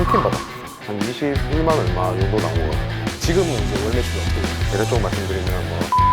한팀 받았어요. 한 21만 얼마 정도 나온 것 같아요. 지금은 이제 월 매출이 어떻게 돼요? 예를 좀 말씀드리면 뭐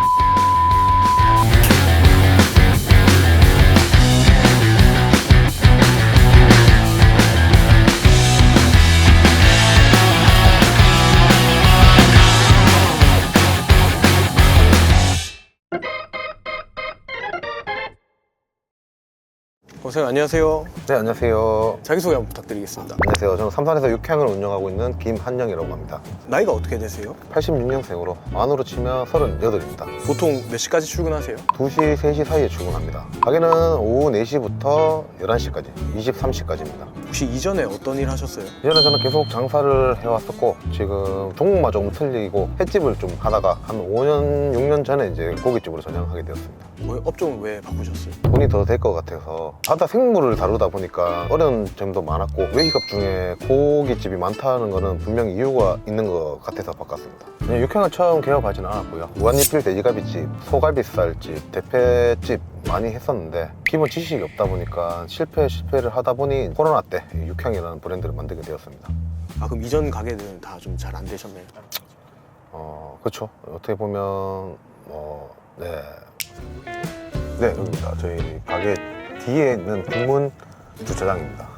선생님 안녕하세요. 네, 안녕하세요. 자기소개 한번 부탁드리겠습니다. 안녕하세요. 저는 삼산에서 육향을 운영하고 있는 김한영이라고 합니다. 나이가 어떻게 되세요? 86년생으로 만으로 치면 38입니다. 보통 몇 시까지 출근하세요? 2시, 3시 사이에 출근합니다. 가게는 오후 4시부터 11시까지, 23시까지입니다. 혹시 이전에 어떤 일 하셨어요? 이전에 저는 계속 장사를 해왔었고 지금 종목만 조금 틀리고 횟집을 좀 하다가 한 5년, 6년 전에 이제 고깃집으로 전향하게 되었습니다. 뭐 업종을 왜 바꾸셨어요? 돈이 더 될 것 같아서 바다 생물을 다루다 보니까 어려운 점도 많았고 외식업 중에 고깃집이 많다는 거는 분명히 이유가 있는 것 같아서 바꿨습니다. 그냥 육향은 처음 개업하지는 않았고요. 무한리필 돼지갈비집, 소갈비살집, 대패집 많이 했었는데 기본 지식이 없다 보니까 실패 실패를 하다 보니 코로나 때 육향이라는 브랜드를 만들게 되었습니다. 아 그럼 이전 가게들은 다 좀 잘 안 되셨나요? 어, 그렇죠. 어떻게 보면 어, 네. 네, 여기입니다. 저희 가게 뒤에 있는 국문 주차장입니다.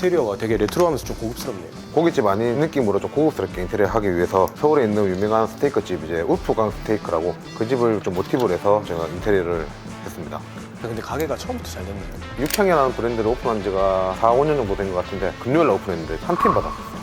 인테리어가 되게 레트로하면서 좀 고급스럽네요. 고깃집 아닌 느낌으로 좀 고급스럽게 인테리어 하기 위해서 서울에 있는 유명한 스테이크 집 이제 울프강 스테이크라고 그 집을 좀 모티브로 해서 제가 인테리어를 했습니다. 근데 가게가 처음부터 잘 됐네요. 육향이라는 브랜드를 오픈한 지가 4, 5년 정도 된 것 같은데 금요일 날 오픈했는데 한 팀 받았어요.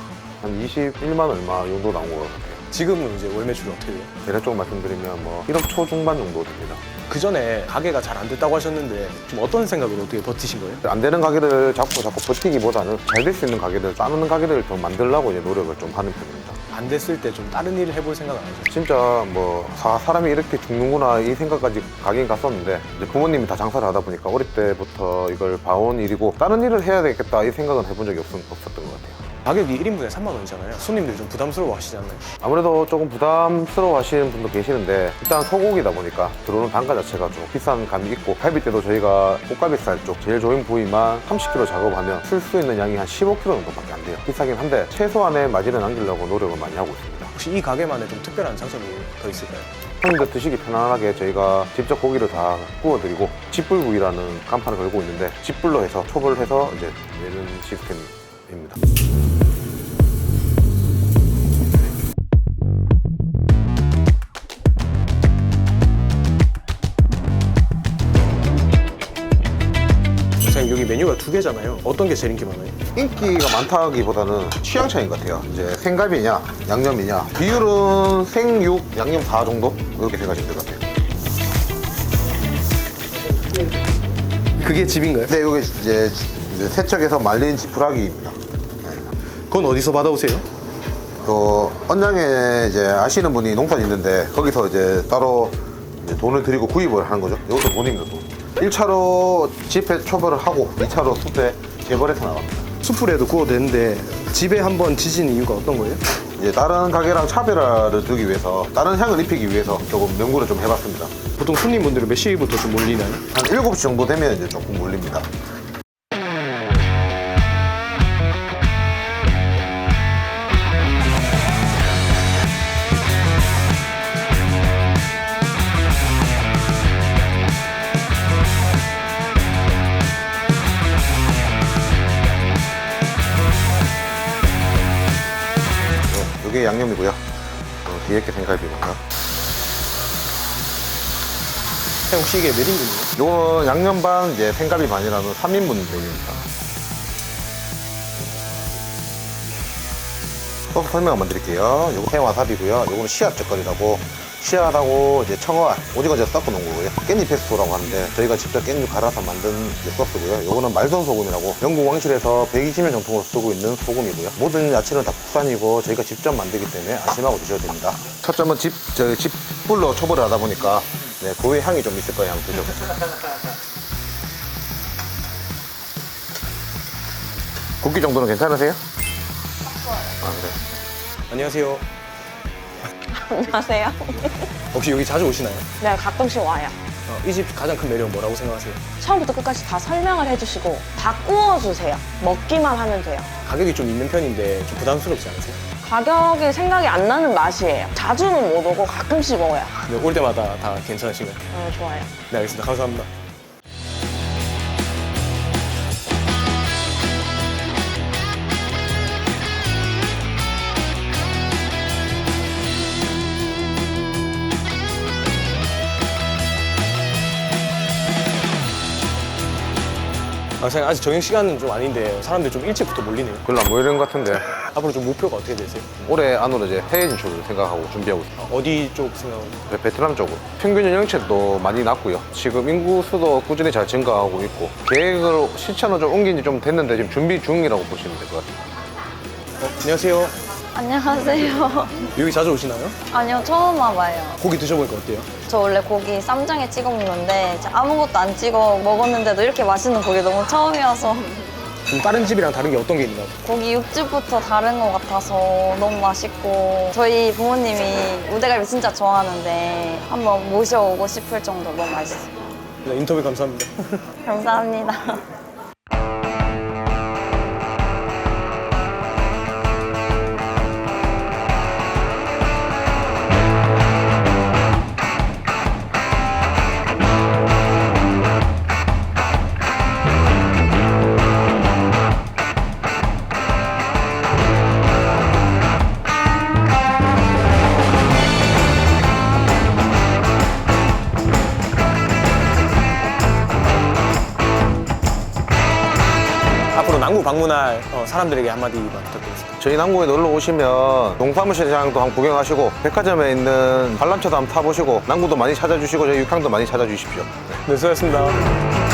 한 21만 얼마 정도 나온 것 같아요. 지금은 이제 월 매출이 어떻게 돼요? 좀 말씀드리면 뭐 1억 초 중반 정도 됩니다. 그 전에 가게가 잘 안 됐다고 하셨는데 좀 어떤 생각으로 어떻게 버티신 거예요? 안 되는 가게를 자꾸 자꾸 버티기보다는 잘 될 수 있는 가게들, 싸는 가게를 좀 만들려고 이제 노력을 좀 하는 편입니다. 안 됐을 때 좀 다른 일을 해볼 생각 안 하셨어요? 진짜 뭐 사, 사람이 이렇게 죽는구나 이 생각까지 가긴 갔었는데 이제 부모님이 다 장사를 하다 보니까 어릴 때부터 이걸 봐온 일이고 다른 일을 해야 되겠다 이 생각은 해본 적이 없, 없었던 것 같아요. 가격이 1인분에 3만 원이잖아요. 손님들이 좀 부담스러워 하시지 않나요? 아무래도 조금 부담스러워 하시는 분도 계시는데 일단 소고기다 보니까 들어오는 단가 자체가 좀 비싼 감이 있고 갈비 때도 저희가 꽃갈비살 쪽 제일 좋은 부위만 30kg 작업하면 쓸 수 있는 양이 한 15kg 정도밖에 안 돼요 비싸긴 한데 최소한의 마진을 남기려고 노력을 많이 하고 있습니다 혹시 이 가게만의 좀 특별한 장점이 더 있을까요? 손님들 드시기 편안하게 저희가 직접 고기를 다 구워드리고 집불구이라는 간판을 걸고 있는데 집불로 해서 초벌을 해서 이제 내는 시스템입니다 선생님 여기 메뉴가 두 개잖아요. 어떤 게 제일 인기 많아요? 인기가 많다기보다는 취향 차이인 것 같아요. 이제 생갈비냐, 양념이냐. 비율은 생육, 양념 4 정도? 이렇게 생각하시면 될 것 같아요. 그게 집인가요? 네, 이게 이제, 이제 세척해서 말린 지푸라기입니다. 그건 어디서 받아오세요? 또 언양에 이제 아시는 분이 농사 있는데 거기서 이제 따로 이제 돈을 들이고 구입을 하는 거죠. 이것도 돈입니다. 돈. 1차로 집에 초벌을 하고 2차로 숲에 재벌해서 나갑니다. 수풀에도 구워도 되는데 집에 한번 지진 이유가 어떤 거예요? 이제 다른 가게랑 차별화를 두기 위해서 다른 향을 입히기 위해서 조금 연구를 좀 해봤습니다. 보통 손님분들은 몇 시부터 좀 몰리나요? 한 7시 정도 되면 이제 조금 몰립니다. 양념이고요. 어, 뒤에 게 생갈비고요. 혹시 이게 몇 인분이에요? 요거 양념 반, 이제 생갈비 반이라는 3인분 메뉴입니다. 소스 설명 한번 드릴게요. 요거 해와사비고요. 요거는 씨앗 젓갈이라고 씨앗하고 이제 청어알, 오징어 젓 섞어 놓은 거고요. 깻잎 페스토라고 하는데 저희가 직접 깻잎 갈아서 만든 소스고요. 요거는 말선 소금이라고 영국 왕실에서 120년 정통으로 쓰고 있는 소금이고요. 모든 야채는 다 국산이고 저희가 직접 만들기 때문에 안심하고 드셔도 됩니다. 첫 점은 집, 저 집불로 초벌을 하다 보니까 네, 고유의 향이 좀 있을 거예요. 한번 드셔보세요. 굵기 정도는 괜찮으세요? 아 그래. 안녕하세요. 안녕하세요. 혹시 여기 자주 오시나요? 네, 가끔씩 와요. 어, 이집 가장 큰 매력은 뭐라고 생각하세요? 처음부터 끝까지 다 설명을 해주시고 다 구워주세요. 먹기만 하면 돼요. 가격이 좀 있는 편인데 좀 부담스럽지 않으세요? 가격이 생각이 안 나는 맛이에요. 자주는 못 오고 가끔씩 먹어요. 네, 올 때마다 다 괜찮으신가요? 어, 좋아요. 네, 알겠습니다. 감사합니다. 아, 선생님 아직 저녁 시간은 좀 아닌데 사람들이 좀 일찍부터 몰리네요. 별로 안 보이는 것 같은데 앞으로 좀 목표가 어떻게 되세요? 올해 안으로 이제 해외 진출을 생각하고 준비하고 있어요. 어디 쪽 생각은? 네, 베트남 쪽으로 평균 연령층도 많이 낮고요. 지금 인구 수도 꾸준히 잘 증가하고 있고 계획을 실천으로 좀 옮긴 지 좀 됐는데 지금 준비 중이라고 보시면 될 것 같아요. 어, 안녕하세요. 안녕하세요. 여기 자주 오시나요? 아니요, 처음 와봐요. 고기 드셔보니까 어때요? 저 원래 고기 쌈장에 찍어 먹는데 아무것도 안 찍어 먹었는데도 이렇게 맛있는 고기 너무 처음이어서 좀 다른 집이랑 다른 게 어떤 게 있나요? 고기 육즙부터 다른 것 같아서 너무 맛있고 저희 부모님이 우대갈비 진짜 좋아하는데 한번 모셔오고 싶을 정도로 너무 맛있어요. 네, 인터뷰 감사합니다. 감사합니다. 남구 방문할 어, 사람들에게 한마디만 부탁드리겠습니다. 저희 남구에 놀러 오시면 농사무시장도 한번 구경하시고 백화점에 있는 관람차도 한번 타보시고 남구도 많이 찾아주시고 저희 육향도 많이 찾아주십시오. 네, 수고하셨습니다.